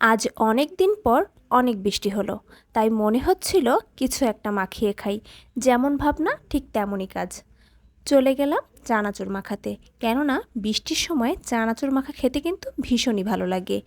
আজ অনেক দিন পর অনেক বৃষ্টি হলো, তাই মনে হচ্ছিল কিছু একটা মাখিয়ে খাই, যেমন ভাবনা ঠিক তেমনই কাজ। চলে গেলাম চানাচুর মাখাতে। কেননা, বৃষ্টির সময় চানাচুর মাখা খেতে কিন্তু ভীষণই ভালো লাগে।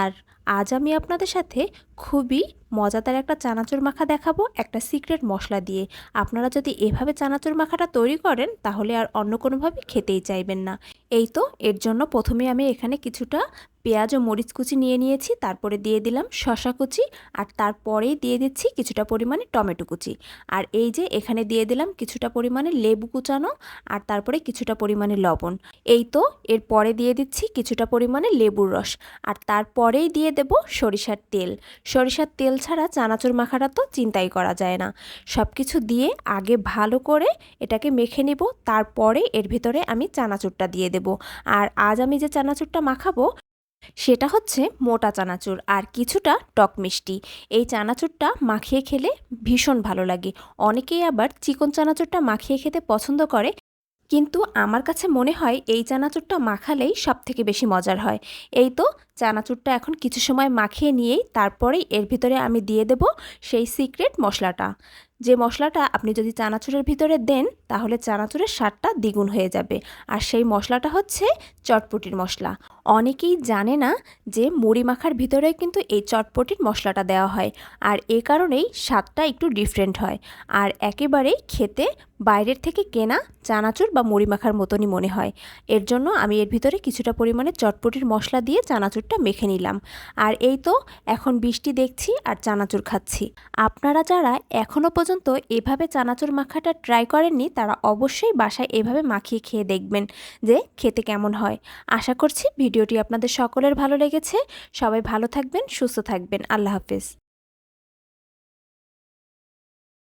আর আজ আমি আপনাদের সাথে খুবই মজাদার একটা চানাচুর মাখা দেখাবো একটা সিক্রেট মশলা দিয়ে। আপনারা যদি এভাবে চানাচুর মাখাটা তৈরি করেন, তাহলে আর অন্য কোনোভাবে খেতেই চাইবেন না। এই তো, এর জন্য প্রথমে আমি এখানে কিছুটা পেঁয়াজ ও মরিচ কুচি নিয়ে নিয়েছি, তারপরে দিয়ে দিলাম শশা কুচি, আর তারপরেই দিয়ে দিচ্ছি কিছুটা পরিমাণে টমেটো কুচি। আর এই যে, এখানে দিয়ে দিলাম কিছুটা পরিমাণে লেবু কুচানো, আর তারপরে কিছুটা পরিমাণে লবণ। এই তো, এর পরে দিয়ে দিচ্ছি কিছুটা পরিমাণে লেবুর রস। আর তারপরেই দিয়ে দেব সরিষার তেল। সরিষার তেল ছাড়া চানাচুর মাখাটা তো চিন্তাই করা যায় না। সব কিছু দিয়ে আগে ভালো করে এটাকে মেখে নেব, তারপরে এর ভিতরে আমি চানাচুরটা দিয়ে দেব। আর আজ আমি যে চানাচুরটা মাখাবো, সেটা হচ্ছে মোটা চানাচুর আর কিছুটা টক মিষ্টি। এই চানাচুরটা মাখিয়ে খেলে ভীষণ ভালো লাগে। অনেকেই আবার চিকন চানাচুরটা মাখিয়ে খেতে পছন্দ করে কিন্তু আমার কাছে মনে হয় এই চানাচুরটা মাখালেই সব থেকে বেশি মজার হয়। এই তো চানাচুরটা এখন কিছু সময় মাখিয়ে নিয়েই তারপরেই এর ভিতরে আমি দিয়ে দেব সেই সিক্রেট মশলাটা। যে মশলাটা আপনি যদি চানাচুরের ভিতরে দেন, তাহলে চানাচুরের স্বাদটা দ্বিগুণ হয়ে যাবে। আর সেই মশলাটা হচ্ছে চটপটির মশলা। অনেকেই জানে না যে মুড়ি মাখার ভিতরে কিন্তু এই চটপটির মশলাটা দেওয়া হয়। আর এ কারণেই স্বাদটা একটু ডিফারেন্ট হয়। আর একেবারেই খেতে বাইরের থেকে কেনা চানাচুর বা মুড়ি মাখার মতনই মনে হয়। এর জন্য আমি এর ভিতরে কিছুটা পরিমাণে চটপটির মশলা দিয়ে চানাচুরটা মেখে নিলাম। আর এই তো, এখন বৃষ্টি দেখছি আর চানাচুর খাচ্ছি। আপনারা যারা এখনও পর্যন্ত এভাবে চানাচুর মাখাটা ট্রাই করেননি, তারা অবশ্যই বাসায় এভাবে মাখিয়ে খেয়ে দেখবেন যে খেতে কেমন হয়। আশা করছি ভিডিওটি আপনাদের সকলের ভালো লেগেছে। সবাই ভালো থাকবেন, সুস্থ থাকবেন। আল্লাহ হাফিজ।